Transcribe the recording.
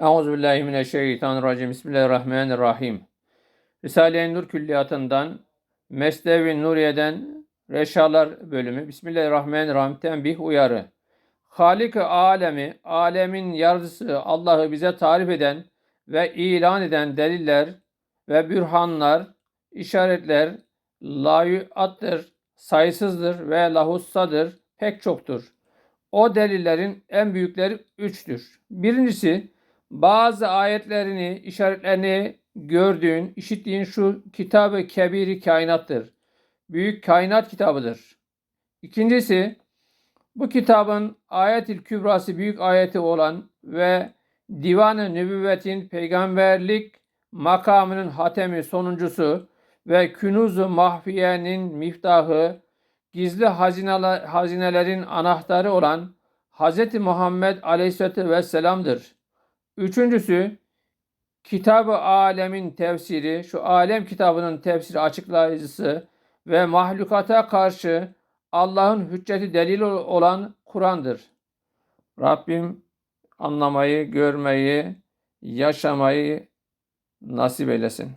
Euzubillahimineşşeytanirracim. Bismillahirrahmanirrahim. Risale-i Nur Külliyatı'ndan Mesnevi Nuriye'den Reşalar bölümü. Bismillahirrahmanirrahim. Tembih uyarı. Halik-i alemi, alemin yaratıcısı Allah'ı bize tarif eden ve ilan eden deliller ve bürhanlar, işaretler, layuattır, sayısızdır ve lahussadır, pek çoktur. O delillerin en büyükleri üçtür. Birincisi, bazı ayetlerini, işaretlerini gördüğün, işittiğin şu kitabı kebiri kainattır. Büyük kainat kitabıdır. İkincisi, bu kitabın ayet-i kübrası büyük ayeti olan ve divan-ı nübüvvetin peygamberlik makamının hatemi sonuncusu ve künuz-u mahfiyenin miftahı, gizli hazineler, hazinelerin anahtarı olan Hz. Muhammed Aleyhisselatü Vesselam'dır. Üçüncüsü, Kitab-ı Alem'in tefsiri, şu alem kitabının tefsiri açıklayıcısı ve mahlukata karşı Allah'ın hücceti delil olan Kur'an'dır. Rabbim anlamayı, görmeyi, yaşamayı nasip eylesin.